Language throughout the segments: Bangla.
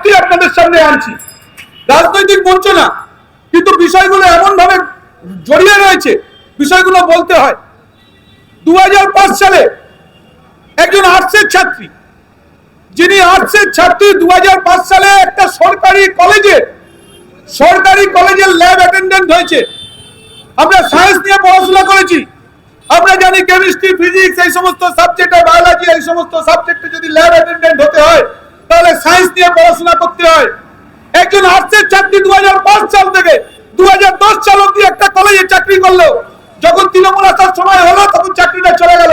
সত্যি আপনাদের সামনে আনছি। রাজনৈতিক মঞ্চ না, কিন্তু বিষয়গুলো এমন ভাবে জড়িয়ে রয়েছে, বিষয়গুলো বলতে হয়। দু সালে একজন আর্টসের ছাত্রী, যিনি আর্টসের ছাত্রী দু সালে একটা সরকারি কলেজে, সরকারি কলেজের ল্যাব অ্যাটেন্ডেন্ট হয়েছে। আমরা সায়েন্স নিয়ে পড়াশোনা করেছি। আমরা জানি কেমিস্ট্রি, ফিজিক্স, এই সমস্ত সাবজেক্টে বায়োলজি এই সমস্ত সাবজেক্টে যদি ল্যাব অ্যাটেন্ডেন্ট হতে হয় তাহলে সায়েন্স নিয়ে পড়াশোনা করতে হয়। একজন আর্টসের ছাত্রী দু সাল থেকে দু সাল অব্দি একটা কলেজে চাকরি করল। যখন তৃণমূল আসার সময় হলো, তখন চাকরিটা চলে গেল।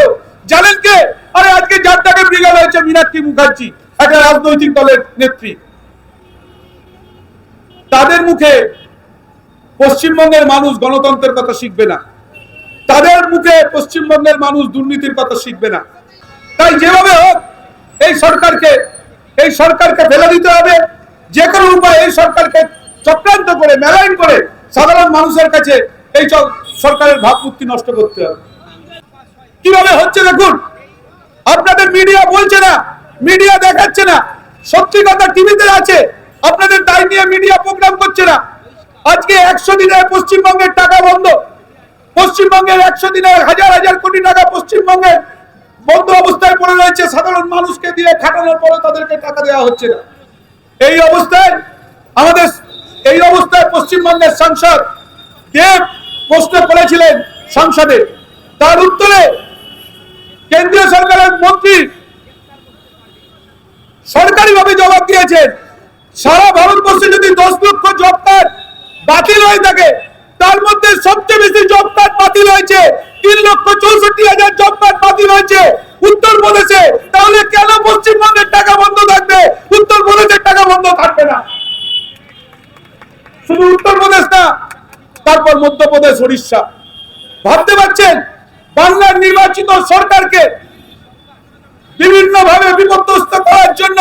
জানেন কে? আরে আজকে যার টাকা ব্রিগেড হয়েছে মীনাক্ষী মুখার্জি, একটা রাজনৈতিক দলের নেত্রী। তাদের মুখে পশ্চিমবঙ্গের মানুষ গণতন্ত্রের কথা শিখবে না। তাদের মুখে পশ্চিমবঙ্গের মানুষ দুর্নীতির কথা শিখবে না। তাই যেভাবে হোক, এই সরকারকে এই সরকারকে ফেলে দিতে হবে। যে কোনো উপায় এই সরকারকে চক্রান্ত করে, মেলাইন করে সাধারণ মানুষের কাছে এই সরকারের ভাবমূর্তি নষ্ট করতে হবে। কীভাবে হচ্ছে দেখুন, আপনাদের মিডিয়া বলছে না মিডিয়া দেখাচ্ছে না। সত্যি কথা টিভিতে আছে, আপনাদের তাই নিয়ে মিডিয়া প্রোগ্রাম করছে না। আজকে একশো দিনে পশ্চিমবঙ্গের টাকা বন্ধ। পশ্চিমবঙ্গের একশো দিনে হাজার হাজার কোটি টাকা পশ্চিমবঙ্গের বন্ধ অবস্থায় পড়ে রয়েছে, সাধারণ মানুষকে দিয়ে খাটানোর পরে তাদেরকে টাকা দেওয়া হচ্ছে না। এই অবস্থায় আমাদের, এই অবস্থায় পশ্চিমবঙ্গের সাংসদ দেব প্রশ্ন করেছিলেন সংসদে, তার উত্তরে কেন্দ্রীয় সরকারের মন্ত্রী সরকারিভাবে জবাব দিয়েছেন, সারা ভারতবর্ষে যদি দশ লক্ষ জব কার্ড বাতিল হয়ে থাকে, তার মধ্যে সবচেয়ে বেশি জব কার্ড বাতিল হয়েছে তিন লক্ষ চৌষট্টি হাজার জব কার্ড বাতিল হয়েছে উত্তরপ্রদেশে। তাহলে কেন পশ্চিমবঙ্গের টাকা বন্ধ থাকবে? উত্তরপ্রদেশের টাকা বন্ধ থাকবে না। শুধু উত্তরপ্রদেশ না, তারপর মধ্যপ্রদেশ উড়িষ্যা ভাবতে পারছেন? বাংলার নির্বাচিত সরকারকে বিভিন্ন ভাবে বিপর্যস্ত করার জন্য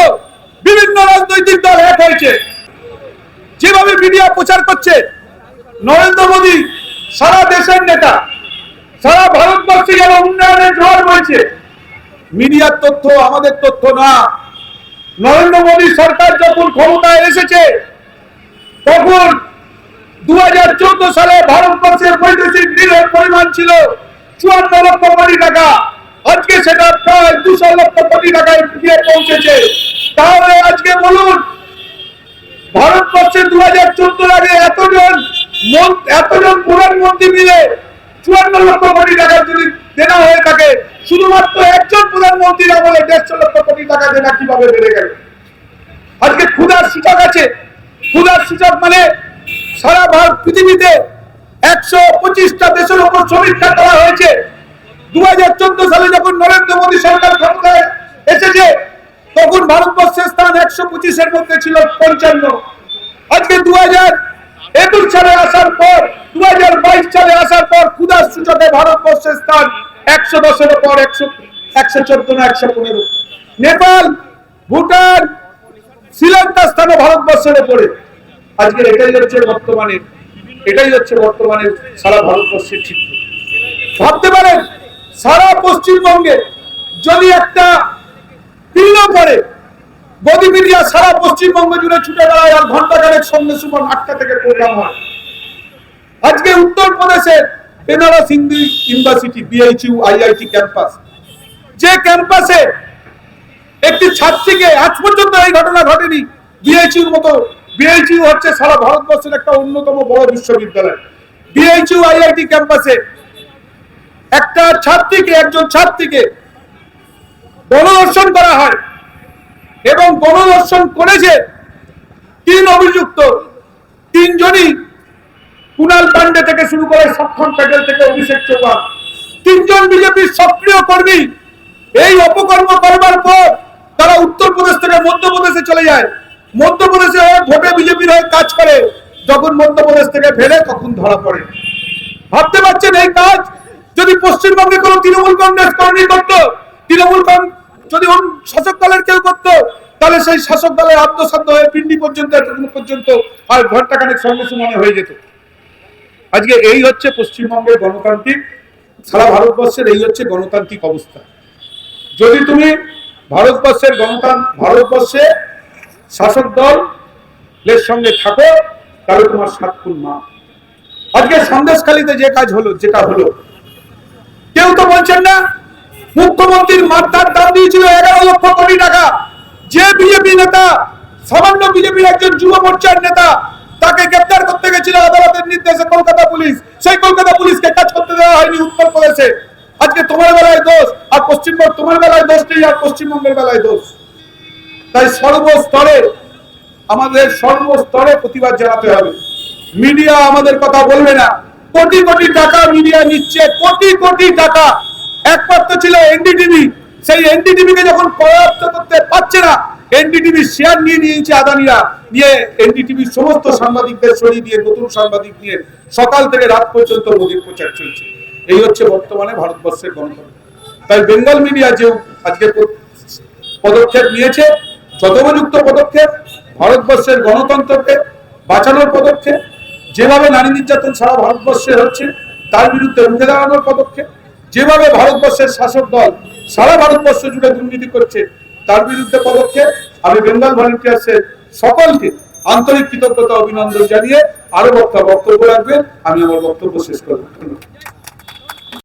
বিভিন্ন রাজনৈতিক দল এক হয়েছে। যেভাবে মিডিয়া প্রচার করছে, নরেন্দ্র মোদী সারা দেশের নেতা সারা ভারতবর্ষে যেন উন্নয়নের ঝড় বইছে। মিডিয়ার তথ্য আমাদের তথ্য না। নরেন্দ্র মোদী সরকার যখন ক্ষমতায় এসেছে, তখন দুহাজার চোদ্দ সালে ভারতবর্ষের বৈদেশিক ঋণের পরিমাণ ছিল চুয়ান্ন লক্ষ কোটি টাকা। আজকে সেটা প্রায় দুশো লক্ষ কোটি টাকায় গিয়ে পৌঁছেছে। তাহলে আজকে বলুন, ভারতবর্ষে দু হাজার চোদ্দ আগে এতজন এতজন প্রধানমন্ত্রী মিলে চুয়ান্ন লক্ষ কোটি টাকা যদি দেনা হয়ে থাকে, শুধুমাত্র একজন প্রধানমন্ত্রীর আমলে দেড়শো লক্ষ কোটি টাকা দেনা কীভাবে বেড়ে গেল? আজকে ক্ষুধার সূচক আছে। ক্ষুধার সূচক মানে সারা ভারত পৃথিবীতে একশো পঁচিশটা দেশের উপর সমীক্ষা করা হয়েছে। দু হাজার চোদ্দ সালে যখন নরেন্দ্র মোদী সরকার ক্ষমতায় এসেছে, তখন ভারতবর্ষের স্থান একশো পঁচিশের মধ্যে ছিল পঞ্চান্ন। আজকে দু হাজার একুশ সালে আসার পর দু হাজার বাইশ সালে আসার পর ক্ষুধার সূচকে ভারতবর্ষের স্থান একশো দশের পর একশো একশো চোদ্দ না একশো পনেরো। নেপাল, ভুটান শ্রীলঙ্কার স্থানে ভারতবর্ষের উপরে আজকে এটাই হচ্ছে বর্তমানে এটাই হচ্ছে বর্তমানে সারা ভারতবর্ষের চিত্র। ভাবতে পারেন, সারা পশ্চিমবঙ্গে যদি একটা দিনও পরে গদি মিডিয়া সারা পশ্চিমবঙ্গ জুড়ে ছুটে বেড়ায় আর ঘণ্টা খানেক সঙ্গে সুমন আটটা থেকে প্রোগ্রাম হয়। আজকে উত্তরপ্রদেশের Benares Hindu university BHU IIT campus. যে ক্যাম্পাসে একটি ছাত্রীকে আজ পর্যন্ত এই ঘটনা ঘটেনি। বিএইচইউর মতো বিএইচইউ হচ্ছে সারা ভারতবর্ষের একটা অন্যতম বড় বিশ্ববিদ্যালয়। বিএইচইউ আইআইটি ক্যাম্পাসে একটা ছাত্রীকে, একজন ছাত্রীকে গণধর্ষণ করা হয়। এবং গণধর্ষণ করেছে তিন অভিযুক্ত, তিনজনই কুণাল পান্ডে থেকে শুরু করে সক্ষম প্যাটেল থেকে অভিষেক চৌহান। তিনজন বিজেপির সক্রিয় কর্মী। এই অপকর্ম করবার পর তারা উত্তরপ্রদেশ থেকে মধ্যপ্রদেশে চলে যায়। মধ্যপ্রদেশে ভোটে বিজেপির হয়ে কাজ করে। যখন মধ্যপ্রদেশ থেকে ফেরে তখন ধরা পড়ে। ভাবতে পারছেন এই কাজ? যদি পশ্চিমবঙ্গে কোনো তৃণমূল কংগ্রেস কর্মী করত, তৃণমূল যদি শাসক দলের কেউ করতো, তাহলে সেই শাসক দলের আত্মসাধ্য হয়ে পিন্ডি পর্যন্ত পর্যন্ত আর ঘণ্টা খানেক সঙ্গে হয়ে যেত। আজকে এই হচ্ছে পশ্চিমবঙ্গের গণতান্ত্রিক, সারা ভারতবর্ষের এই হচ্ছে গণতান্ত্রিক অবস্থা। যদি তুমি ভারতবর্ষের গণতান্ত্রিক ভারতবর্ষে শাসক দল এর সঙ্গে থাকো, তাহলে তোমার সাত খুন মা। আজকে সন্দেশখালীতে যে কাজ হলো, যেটা হলো, কেউ তো বলছেন না মুখ্যমন্ত্রীর মাত্রার দাম দিয়েছিল এগারো লক্ষ কোটি টাকা। যে বিজেপি নেতা, সামান্য বিজেপির একজন যুব মোর্চার নেতা, তাকে গ্রেপ্তার করতে গেছিল আদালতের নির্দেশে কলকাতা পুলিশ। সেই কলকাতা পুলিশকে কাজ করতে দেওয়া হয়নি উত্তর প্রদেশে আজকে তোমার বেলায় দোষ, আর পশ্চিমবঙ্গ তোমার বেলায় দোষ নেই, আর পশ্চিমবঙ্গের বেলায় দোষ। তাই সর্বস্তরে আমাদের সর্বস্তরে প্রতিবাদ জানাতে হবে। মিডিয়া আমাদের কথা বলবে না। কোটি কোটি টাকা মিডিয়া নিচ্ছে, কোটি কোটি টাকা একমাত্র ছিল এনডিটিভি। সেই এনডিটিভি কে যখন পর্যাপ্ত করতে পারছে না, এনডিটিভি শেয়ার নিয়ে নিয়েছে আদানিরা। নিয়ে এনডিটিভির সমস্ত সাংবাদিকদের সরিয়ে দিয়ে, নতুন সাংবাদিক নিয়ে সকাল থেকে রাত পর্যন্ত মোদীর প্রচার চলছে। এই হচ্ছে বর্তমানে ভারতবর্ষের গণতন্ত্র। তাই বেঙ্গল মিডিয়া যে আজকে পদক্ষেপ নিয়েছে যথোপযুক্ত পদক্ষেপ, ভারতবর্ষের গণতন্ত্রকে বাঁচানোর পদক্ষেপ, যেভাবে নারী নির্যাতন সারা ভারতবর্ষে হচ্ছে, তার বিরুদ্ধে রুখে দাঁড়ানোর পদক্ষেপ যেভাবে ভারতবর্ষের শাসক দল সারা ভারতবর্ষ জুড়ে দুর্নীতি করছে, তার বিরুদ্ধে পদক্ষেপ আমি বেঙ্গল ভলেন্টিয়ার্সের সকলকে আন্তরিক কৃতজ্ঞতা, অভিনন্দন জানিয়ে আরও বক্তা বক্তব্য রাখবেন। আমি আমার বক্তব্য শেষ করব।